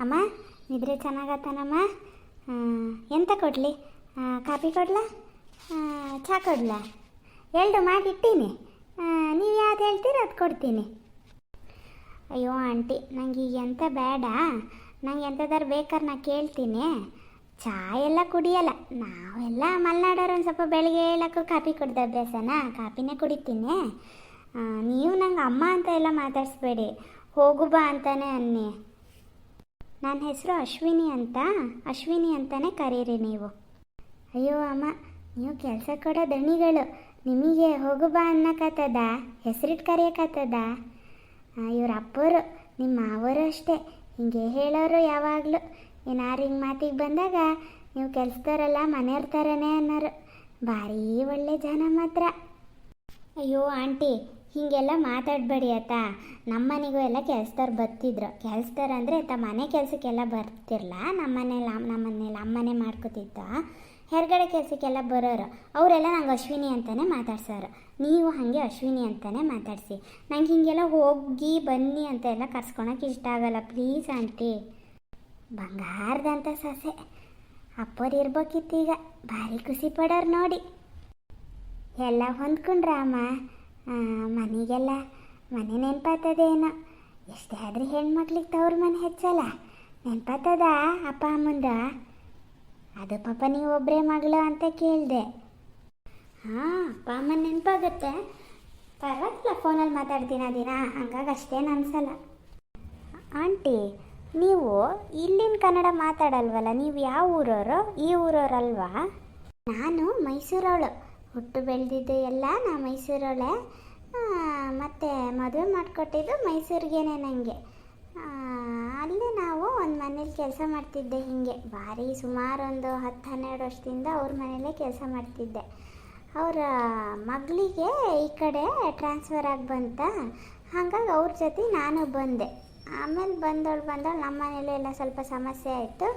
ಅಮ್ಮ, ನಿದ್ರೆ ಚೆನ್ನಾಗತ್ತಾನಮ್ಮ ಎಂತ ಕೊಡಲಿ? ಕಾಫಿ ಕೊಡ್ಲಾ? ಚಹಾ ಕೊಡ್ಲಾ? ಎರಡು ಮಾಡಿಟ್ಟಿನಿ ನೀವು ಯಾವ್ದು ಹೇಳ್ತೀರ ಅದು ಕೊಡ್ತೀನಿ. ಅಯ್ಯೋ ಆಂಟಿ, ನಂಗೆ ಈಗ ಎಂತ ಬೇಡ. ನಂಗೆ ಎಂಥದಾರು ಬೇಕಾದ್ರೆ ನಾ ಕೇಳ್ತೀನಿ. ಚಹಾ ಎಲ್ಲ ಕುಡಿಯಲ್ಲ. ನಾವೆಲ್ಲ ಮಲೆನಾಡೋರು ಒಂದು ಸ್ವಲ್ಪ ಬೆಳಿಗ್ಗೆ ಹೇಳಕ್ಕೂ ಕಾಫಿ ಕುಡ್ದ ಅಭ್ಯಾಸನ? ಕಾಫಿನೇ ಕುಡಿತೀನಿ. ನೀವು ನಂಗೆ ಅಮ್ಮ ಅಂತ ಎಲ್ಲ ಮಾತಾಡಿಸ್ಬೇಡಿ. ಹೋಗು ಬಾ ಅಂತಾನೆ ಅನ್ನಿ. ನನ್ನ ಹೆಸರು ಅಶ್ವಿನಿ ಅಂತ. ಅಶ್ವಿನಿ ಅಂತಲೇ ಕರೀರಿ ನೀವು. ಅಯ್ಯೋ ಅಮ್ಮ, ನೀವು ಕೆಲಸ ಕೊಡೋ ದಣಿಗಳು. ನಿಮಗೆ ಹೋಗು ಬಾ ಅನ್ನಕತ್ತದ ಹೆಸರಿಟ್ಟು ಕರೆಯಕತ್ತದ. ಇವ್ರ ಅಪ್ಪರು, ನಿಮ್ಮ ಮಾವರು ಅಷ್ಟೇ. ಹಿಂಗೆ ಹೇಳೋರು ಯಾವಾಗಲೂ. ಏನಾರು ಹಿಂಗೆ ಮಾತಿಗೆ ಬಂದಾಗ ನೀವು ಕೆಲಸದವರೆಲ್ಲ ಮನೆಯವ್ರ ಥರನೇ ಅನ್ನೋರು. ಭಾರೀ ಒಳ್ಳೆ ಜನ ಮಾತ್ರ. ಅಯ್ಯೋ ಆಂಟಿ ಹೀಗೆಲ್ಲ ಮಾತಾಡಬೇಡಿ ಆತ ನಮ್ಮನೆಗೂ ಎಲ್ಲ ಕೆಲಸದವ್ರು ಬರ್ತಿದ್ರು. ಕೆಲಸದವ್ರು ಅಂದರೆ ಆತ ಮನೆ ಕೆಲಸಕ್ಕೆಲ್ಲ ಬರ್ತಿರ್ಲ? ನಮ್ಮ ಮನೇಲಿ ಅಮ್ಮನೇ ಮಾಡ್ಕೋತಿದ್ದ? ಹೆರ್ಗಡೆ ಕೆಲಸಕ್ಕೆಲ್ಲ ಬರೋರು. ಅವರೆಲ್ಲ ನಂಗೆ ಅಶ್ವಿನಿ ಅಂತಲೇ ಮಾತಾಡ್ಸೋರು. ನೀವು ಹಾಗೆ ಅಶ್ವಿನಿ ಅಂತಲೇ ಮಾತಾಡಿಸಿ. ನಂಗೆ ಹೀಗೆಲ್ಲ ಹೋಗಿ ಬನ್ನಿ ಅಂತ ಎಲ್ಲ ಕರ್ಸ್ಕೊಳಕ್ಕೆ ಇಷ್ಟ ಆಗಲ್ಲ. Please aunty. ಬಂಗಾರದಂಥ ಸೊಸೆ. ಅಪ್ಪರು ಈಗ ಭಾರಿ ಖುಷಿ ಪಡೋರು ನೋಡಿ. ಎಲ್ಲ ಹೊಂದ್ಕೊಂಡ್ರಾಮ ಮನೆಗೆಲ್ಲ ಮನೆ ನೆನ್ಪಾತದೇನೋ ಎಷ್ಟೇ ಆದ್ರೆ ಹೆಣ್ಮಕ್ಳಿಗೆ ತವ್ರ ಮನೆ ಹೆಚ್ಚಲ್ಲ. ನೆನಪಾತದ ಅಪ್ಪ ಅಮ್ಮಂದ? ಅದು ಪಾಪ ನೀವು ಒಬ್ಬರೇ ಮಗಳು ಅಂತ ಕೇಳಿದೆ. ಹಾಂ, ಅಪ್ಪ ಅಮ್ಮನ ನೆನಪಾಗುತ್ತೆ. ಪರವಾಗಿಲ್ಲ, ಫೋನಲ್ಲಿ ಮಾತಾಡ್ತೀನ ದಿನ. ಹಂಗಾಗಿ ಅಷ್ಟೇನು ಅನ್ಸಲ್ಲ ಆಂಟಿ, ನೀವು ಇಲ್ಲಿನ ಕನ್ನಡ ಮಾತಾಡಲ್ವಲ್ಲ, ನೀವು ಯಾವ ಊರವರು? ಈ ಊರವರಲ್ವಾ? ನಾನು ಮೈಸೂರವಳು. ಹುಟ್ಟು ಬೆಳೆದಿದ್ದು ಎಲ್ಲ ನಾ ಮೈಸೂರವಳೆ ಮತ್ತು ಮದುವೆ ಮಾಡಿಕೊಟ್ಟಿದ್ದು ಮೈಸೂರಿಗೇನೆ ನನಗೆ ಅಲ್ಲಿ ನಾವು ಒಂದು ಮನೇಲಿ ಕೆಲಸ ಮಾಡ್ತಿದ್ದೆ ಹೀಗೆ. ಭಾರಿ ಸುಮಾರು ಒಂದು ಹತ್ತು ಹನ್ನೆರಡು ವರ್ಷದಿಂದ ಅವ್ರ ಮನೇಲೇ ಕೆಲಸ ಮಾಡ್ತಿದ್ದೆ. ಅವರ ಮಗಳಿಗೆ ಈ ಕಡೆ ಟ್ರಾನ್ಸ್ಫರ್ ಆಗಿ ಬಂತ. ಹಾಗಾಗಿ ಅವ್ರ ಜೊತೆ ನಾನು ಬಂದೆ. ಆಮೇಲೆ ಬಂದವಳು ಬಂದವಳು ನಮ್ಮ ಮನೇಲಿ ಎಲ್ಲ ಸ್ವಲ್ಪ ಸಮಸ್ಯೆ ಆಯಿತು.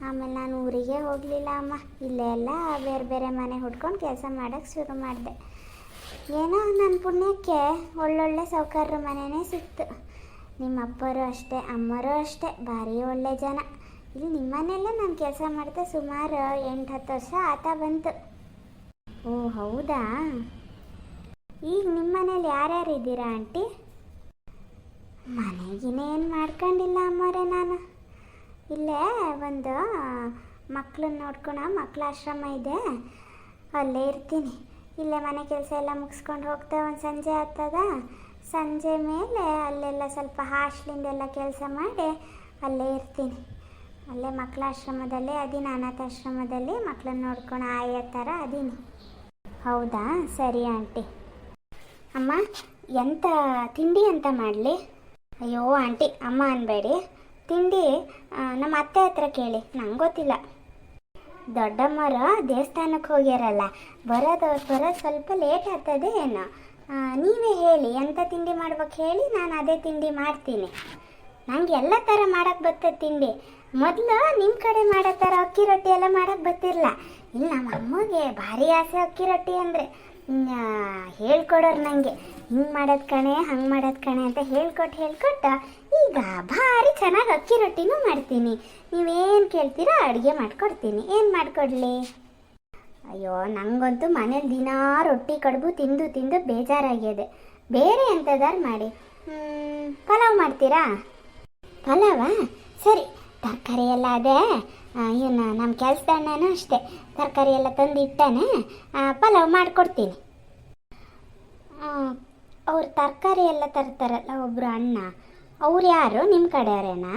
ಆಮೇಲೆ ನಾನು ಊರಿಗೆ ಹೋಗಲಿಲ್ಲ ಅಮ್ಮ. ಇಲ್ಲೇ ಎಲ್ಲ ಬೇರೆ ಬೇರೆ ಮನೆ ಹುಡ್ಕೊಂಡು ಕೆಲಸ ಮಾಡೋಕ್ಕೆ ಶುರು ಮಾಡಿದೆ. ಏನೋ ನನ್ನ ಪುಣ್ಯಕ್ಕೆ ಒಳ್ಳೊಳ್ಳೆ ಸೌಕರ್ಯ ಮನೆಯೇ ಸಿಕ್ತು. ನಿಮ್ಮ ಅಪ್ಪರು ಅಷ್ಟೇ, ಅಮ್ಮರು ಅಷ್ಟೇ, ಭಾರಿ ಒಳ್ಳೆ ಜನ. ಇಲ್ಲಿ ನಿಮ್ಮ ಮನೆಯಲ್ಲೇ ನಾನು ಕೆಲಸ ಮಾಡಿದೆ ಸುಮಾರು ಎಂಟು ಹತ್ತು ವರ್ಷ ಆತ ಬಂತು. ಓ, ಹೌದಾ? ಈಗ ನಿಮ್ಮ ಮನೇಲಿ ಯಾರ್ಯಾರು ಇದ್ದೀರಾ ಆಂಟಿ? ಮನೆಗಿನೇನು ಮಾಡ್ಕೊಂಡಿಲ್ಲ ಅಮ್ಮರೇ ನಾನು. ಇಲ್ಲೇ ಒಂದು ಮಕ್ಕಳನ್ನ ನೋಡ್ಕೊಳೋ ಮಕ್ಕಳ ಆಶ್ರಮ ಇದೆ. ಅಲ್ಲೇ ಇರ್ತೀನಿ. ಇಲ್ಲೇ ಮನೆ ಕೆಲಸ ಎಲ್ಲ ಮುಗಿಸ್ಕೊಂಡು ಹೋಗ್ತಾ ಒಂದು ಸಂಜೆ ಆಗ್ತದ ಸಂಜೆ ಮೇಲೆ ಅಲ್ಲೆಲ್ಲ ಸ್ವಲ್ಪ ಹಾಸ್ಟ್ಲಿಂದೆಲ್ಲ ಕೆಲಸ ಮಾಡಿ ಅಲ್ಲೇ ಇರ್ತೀನಿ. ಅಲ್ಲೇ ಮಕ್ಕಳ ಆಶ್ರಮದಲ್ಲೇ, ಅದೀನಿ ಅನಾಥಾಶ್ರಮದಲ್ಲಿ ಮಕ್ಕಳನ್ನ ನೋಡ್ಕೊಂಡು ಆಯ ಥರ ಅದೀನಿ. ಹೌದಾ? ಸರಿ ಆಂಟಿ. ಅಮ್ಮ ಎಂಥ ತಿಂಡಿ ಅಂತ ಮಾಡಲಿ? ಅಯ್ಯೋ, ಆಂಟಿ, ಅಮ್ಮ ಅನ್ಬೇಡಿ. ತಿಂಡಿ ನಮ್ಮ ಅತ್ತೆ ಹತ್ರ ಕೇಳಿ. ನಂಗೆ ಗೊತ್ತಿಲ್ಲ. ದೊಡ್ಡಮ್ಮರು ದೇವಸ್ಥಾನಕ್ಕೆ ಹೋಗ್ಯಾರಲ್ಲ, ಬರೋದು ಬರೋದು ಸ್ವಲ್ಪ ಲೇಟ್ ಆಗ್ತದೆ ಏನು. ನೀವೇ ಹೇಳಿ ಎಂಥ ತಿಂಡಿ ಮಾಡ್ಬೇಕು ಹೇಳಿ ನಾನು ಅದೇ ತಿಂಡಿ ಮಾಡ್ತೀನಿ. ನಂಗೆ ಎಲ್ಲ ಥರ ಮಾಡೋಕ್ಕೆ ಬರ್ತದೆ ತಿಂಡಿ. ಮೊದಲು ನಿಮ್ಮ ಕಡೆ ಮಾಡೋ ಥರ ಅಕ್ಕಿ ರೊಟ್ಟಿ ಎಲ್ಲ ಮಾಡೋಕ್ಕೆ ಬರ್ತಿರಲ್ಲ ಇಲ್ಲಿ ನಮ್ಮ ಅಮ್ಮಗೆ ಭಾರಿ ಆಸೆ ಅಕ್ಕಿ ರೊಟ್ಟಿ ಅಂದರೆ. ಹೇಳ್ಕೊಡೋರು ನನಗೆ ಹಿಂಗೆ ಮಾಡೋದು ಕಣೆ, ಹಂಗೆ ಮಾಡೋದು ಕಣೆ ಅಂತ ಹೇಳ್ಕೊಟ್ಟು ಹೇಳ್ಕೊಟ್ಟು ಈಗ ಭಾರಿ ಚೆನ್ನಾಗಿ ಅಕ್ಕಿ ರೊಟ್ಟಿನೂ ಮಾಡ್ತೀನಿ. ನೀವೇನು ಕೇಳ್ತೀರೋ ಅಡುಗೆ ಮಾಡಿಕೊಡ್ತೀನಿ. ಏನು ಮಾಡಿಕೊಡ್ಲಿ? ಅಯ್ಯೋ ನನಗಂತೂ ಮನೇಲಿ ದಿನಾ ರೊಟ್ಟಿ ಕಡುಬು ತಿಂದು ತಿಂದು ಬೇಜಾರಾಗಿದೆ ಬೇರೆ ಎಂಥದಾರು ಮಾಡಿ? ಪಲಾವ್ ಮಾಡ್ತೀರಾ? ಪಲಾವಾ? ಸರಿ, ತರಕಾರಿ ಎಲ್ಲ ಅದೇ. ಏನು ನಮ್ಮ ಕೆಲಸದಣ್ಣನೂ ಅಷ್ಟೇ. ತರಕಾರಿ ಎಲ್ಲ ತಂದು ಇಟ್ಟಾನೆ ಪಲಾವ್ ಮಾಡಿಕೊಡ್ತೀನಿ. ಅವ್ರು ತರಕಾರಿ ಎಲ್ಲ ತರ್ತಾರಲ್ಲ ಒಬ್ಬರು ಅಣ್ಣ. ಅವ್ರು ಯಾರು? ನಿಮ್ಮ ಕಡೆಯವರೇನಾ?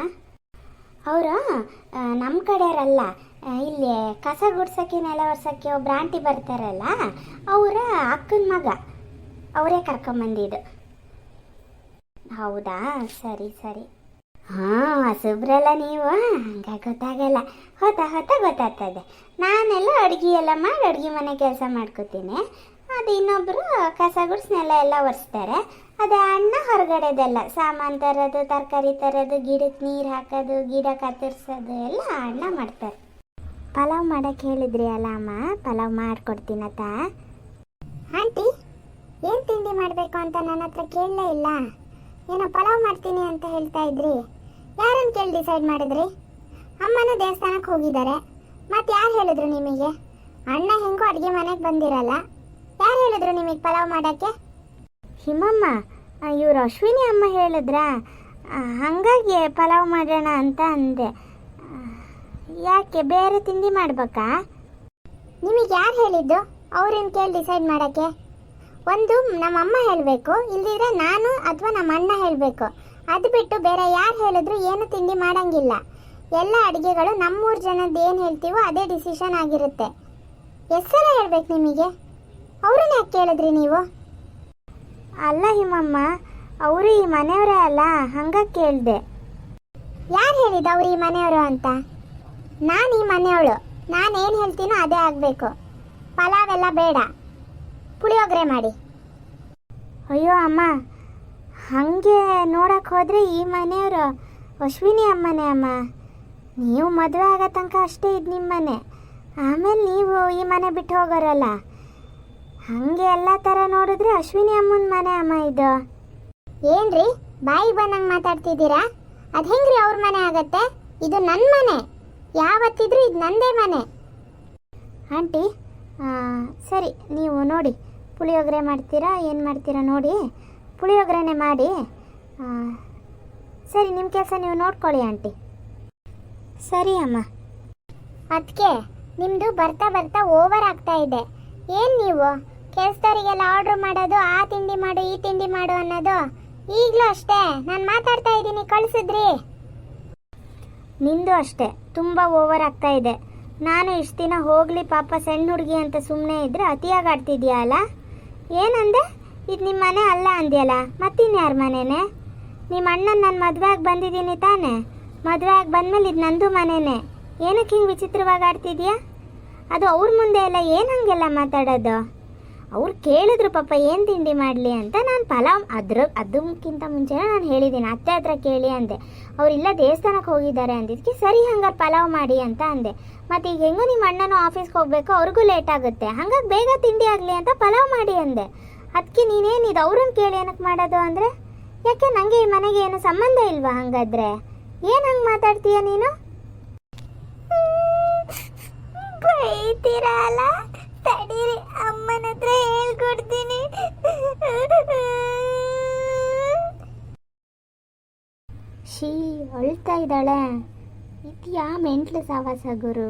ಅವರು ನಮ್ಮ ಕಡೆಯವರಲ್ಲ ಇಲ್ಲಿ ಕಸ ಗುಡ್ಸೋಕ್ಕೆ, ನೆಲ ಒರ್ಸೋಕ್ಕೆ ಒಬ್ರು ಆಂಟಿ ಬರ್ತಾರಲ್ಲ, ಅವರ ಅಕ್ಕನ ಮಗ. ಅವರೇ ಕರ್ಕೊಂಬಂದಿದ್ದು ಹೌದಾ? ಸರಿ ಸರಿ. ಹಾಂ, ಹಸುಬ್ರಲ್ಲ ನೀವು. ಹಂಗ ಗೊತ್ತಾಗಲ್ಲ. ಹೊತ್ತ ಹೊತ್ತ ಗೊತ್ತಾಗ್ತದೆ. ನಾನೆಲ್ಲ ಅಡುಗೆ ಎಲ್ಲ ಮಾಡಿ, ಅಡುಗೆ ಮನೆ ಕೆಲಸ ಮಾಡ್ಕೋತೀನಿ. ಅದು ಇನ್ನೊಬ್ಬರು ಕಸ ಗುಡ್ಸ್ ನೆಲ ಎಲ್ಲ ಒರೆಸ್ತಾರೆ. ಅದೇ ಅಣ್ಣ ಹೊರಗಡೆದೆಲ್ಲ ಸಾಮಾನು ತರೋದು, ತರಕಾರಿ ತರೋದು ಗಿಡಕ್ಕೆ ನೀರು ಹಾಕೋದು, ಗಿಡ ಕತ್ತರಿಸೋದು ಎಲ್ಲ ಅಣ್ಣ ಮಾಡ್ತಾರೆ. ಪಲಾವ್ ಮಾಡಕ್ಕೆ ಹೇಳಿದ್ರಿ ಅಲ್ಲ ಅಮ್ಮ? ಪಲಾವ್ ಮಾಡ್ಕೊಡ್ತೀನತ್ತ? ಆಂಟಿ, ಏನು ತಿಂಡಿ ಮಾಡಬೇಕು ಅಂತ ನನ್ನ ಹತ್ರ ಕೇಳಲೇ ಇಲ್ಲ. ಏನೋ ಪಲಾವ್ ಮಾಡ್ತೀನಿ ಅಂತ ಹೇಳ್ತಾ ಇದ್ರಿ. ಯಾರನ್ನು ಕೇಳಿ ಡಿಸೈಡ್ ಮಾಡಿದ್ರಿ? ಅಮ್ಮನ ದೇವಸ್ಥಾನಕ್ಕೆ ಹೋಗಿದ್ದಾರೆ. ಮತ್ತೆ ಯಾರು ಹೇಳಿದ್ರು ನಿಮಗೆ? ಅಣ್ಣ ಹೆಂಗೋ ಅಡುಗೆ ಮನೆಗೆ ಬಂದಿರಲ್ಲ. ಯಾರು ಹೇಳಿದ್ರು ನಿಮಗೆ ಪಲಾವ್ ಮಾಡೋಕ್ಕೆ? ಹಿಮಮ್ಮ ಇವರು ಅಶ್ವಿನಿ ಅಮ್ಮ ಹೇಳಿದ್ರಾ? ಹಾಗಾಗಿ ಪಲಾವ್ ಮಾಡೋಣ ಅಂತ ಅಂದೆ. ಯಾಕೆ ಬೇರೆ ತಿಂಡಿ ಮಾಡ್ಬೇಕಾ? ನಿಮಗೆ ಯಾರು ಹೇಳಿದ್ದು? ಅವ್ರನ್ನ ಕೇಳಿ ಡಿಸೈಡ್ ಮಾಡೋಕ್ಕೆ? ಒಂದು ನಮ್ಮ ಅಮ್ಮ ಹೇಳಬೇಕು ಇಲ್ದಿದ್ರೆ ನಾನು ಅಥವಾ ನಮ್ಮ ಅಣ್ಣ ಹೇಳಬೇಕು. ಅದು ಬಿಟ್ಟು ಬೇರೆ ಯಾರು ಹೇಳಿದ್ರು ಏನು ತಿಂಡಿ ಮಾಡಂಗಿಲ್ಲ. ಎಲ್ಲ ಅಡುಗೆಗಳು ನಮ್ಮೂರು ಜನದ್ದು ಏನು ಹೇಳ್ತೀವೋ ಅದೇ ಡಿಸಿಷನ್ ಆಗಿರುತ್ತೆ. ಸಲ ಹೇಳ್ಬೇಕು ನಿಮಗೆ? ಅವ್ರನ್ನ ಯಾಕೆ ಕೇಳಿದ್ರಿ ನೀವು? ಅಲ್ಲ ಹಿಮಮ್ಮ, ಅವರು ಈ ಮನೆಯವರೇ ಅಲ್ಲ, ಹಂಗ ಕೇಳಿದೆ. ಯಾರು ಹೇಳಿದ ಅವ್ರು ಈ ಮನೆಯವರು ಅಂತ? ನಾನು ಈ ಮನೆಯವಳು. ನಾನು ಏನು ಹೇಳ್ತೀನೋ ಅದೇ ಆಗಬೇಕು. ಪಲಾವ್ ಎಲ್ಲ ಬೇಡ. ಪುಳಿಯೋಗರೆ ಮಾಡಿ. ಅಯ್ಯೋ ಅಮ್ಮ, ಹಾಗೆ ನೋಡಕ್ಕೆ ಹೋದರೆ ಈ ಮನೆಯವರು ಅಶ್ವಿನಿ ಅಮ್ಮನೇ ಅಮ್ಮ. ನೀವು ಮದುವೆ ಆಗೋ ತನಕ ಅಷ್ಟೇ ಇದು ನಿಮ್ಮ ಮನೆ. ಆಮೇಲೆ ನೀವು ಈ ಮನೆ ಬಿಟ್ಟು ಹೋಗೋರಲ್ಲ. ಹಾಗೆ ಎಲ್ಲ ಥರ ನೋಡಿದ್ರೆ ಅಶ್ವಿನಿ ಅಮ್ಮನ ಮನೆ ಅಮ್ಮ ಇದು. ಏನ್ರಿ ಬಾಯಿ ಬಂದಂಗೆ ಮಾತಾಡ್ತಿದ್ದೀರಾ? ಅದು ಹೆಂಗ್ರಿ ಅವ್ರ ಮನೆ ಆಗತ್ತೆ? ಇದು ನನ್ನ ಮನೆ. ಯಾವತ್ತಿದ್ರೂ ಇದು ನಂದೇ ಮನೆ. ಆಂಟಿ ಸರಿ, ನೀವು ನೋಡಿ, ಪುಳಿಯೋಗರೆ ಮಾಡ್ತೀರಾ, ಏನು ಮಾಡ್ತೀರಾ ನೋಡಿ, ಪುಳಿಯೋಗರೆನೇ ಮಾಡಿ ಸರಿ ನಿಮ್ಮ ಕೆಲಸ ನೀವು ನೋಡ್ಕೊಳ್ಳಿ ಆಂಟಿ. ಸರಿ ಅಮ್ಮ. ಅದಕ್ಕೆ ನಿಮ್ಮದು ಬರ್ತಾ ಬರ್ತಾ ಓವರ್ ಆಗ್ತಾ ಇದೆ. ಏನು ನೀವು? ಕೆಲಸದವರಿಗೆಲ್ಲ ಆರ್ಡರ್ ಮಾಡೋದು, ಆ ತಿಂಡಿ ಮಾಡು, ಈ ತಿಂಡಿ ಮಾಡು ಅನ್ನೋದು. ಈಗಲೂ ಅಷ್ಟೇ. ನಾನು ಮಾತಾಡ್ತಾ ಇದ್ದೀನಿ, ಕಳಿಸಿದ್ರಿ? ನಿಂದು ಅಷ್ಟೇ. ತುಂಬ ಓವರ್ ಆಗ್ತಾ ಇದೆ. ನಾನು ಇಷ್ಟು ದಿನ ಹೋಗಲಿ ಪಾಪ ಸಣ್ಣ ಹುಡುಗಿ ಅಂತ ಸುಮ್ಮನೆ ಇದ್ರೆ ಅತಿಯಾಗಿ ಆಡ್ತಿದ್ಯಾ ಅಲ್ಲ ಏನಂದೆ? ಇದು ನಿಮ್ಮ ಮನೆ ಅಲ್ಲ ಅಂದ್ಯಲ್ಲ? ಮತ್ತಿನ್ಯಾರ ಮನೆನೇ? ನಿಮ್ಮ ಅಣ್ಣನ ನಾನು ಮದುವೆ ಆಗಿ ಬಂದಿದ್ದೀನಿ ತಾನೇ. ಮದುವೆ ಆಗಿ ಬಂದಮೇಲೆ ಇದು ನಂದು ಮನೆನೇ. ಏನಕ್ಕೆ ಹಿಂಗೆ ವಿಚಿತ್ರವಾಗಿ ಆಡ್ತಿದ್ಯಾ? ಅದು ಅವ್ರ ಮುಂದೆ ಎಲ್ಲ ಏನು ಹಂಗೆಲ್ಲ ಮಾತಾಡೋದು? ಅವ್ರು ಕೇಳಿದ್ರು ಪಾಪ ಏನು ತಿಂಡಿ ಮಾಡಲಿ? ಅಂತ ನಾನು ಪಲಾವ್, ಅದ್ರ, ಅದಕ್ಕಿಂತ ಮುಂಚೆನೇ ನಾನು ಹೇಳಿದ್ದೀನಿ ಅತ್ತೆ ಹತ್ರ ಕೇಳಿ ಅಂದೆ. ಅವರಿಲ್ಲ ದೇವಸ್ಥಾನಕ್ಕೆ ಹೋಗಿದ್ದಾರೆ ಅಂದಿದ್ದಕ್ಕೆ ಸರಿ ಹಂಗಾರೆ ಪಲಾವ್ ಮಾಡಿ ಅಂತ ಅಂದೆ. ಮತ್ತು ಈಗ ಹೆಂಗೂ ನಿಮ್ಮ ಅಣ್ಣನೂ ಆಫೀಸ್ಗೆ ಹೋಗ್ಬೇಕು, ಅವ್ರಿಗೂ ಲೇಟ್ ಆಗುತ್ತೆ. ಹಂಗಾಗಿ ಬೇಗ ತಿಂಡಿ ಆಗಲಿ ಅಂತ ಪಲಾವ್ ಮಾಡಿ ಅಂದೆ. ಅದಕ್ಕೆ ನೀನೇನಿದು? ಅವ್ರನ್ನ ಕೇಳಿ ಏನಕ್ಕೆ ಮಾಡೋದು ಅಂದರೆ, ಯಾಕೆ ನನಗೆ ಈ ಮನೆಗೆ ಏನು ಸಂಬಂಧ ಇಲ್ವಾ ಹಂಗಾದ್ರೆ? ಏನು ಹಂಗೆ ಮಾತಾಡ್ತೀಯ ನೀನು? ಬೈತೀರಲ್ಲ ತಡೀರಿ ಅಮ್ಮನ ಹತ್ರ ಹೇಳ್ಕೊಡ್ತೀನಿ. ಶೀ ಅಳ್ತಾ ಇದ್ದಾಳೆ. ಇದ್ಯಾ ಮೆಂಟ್ಲು ಗುರು?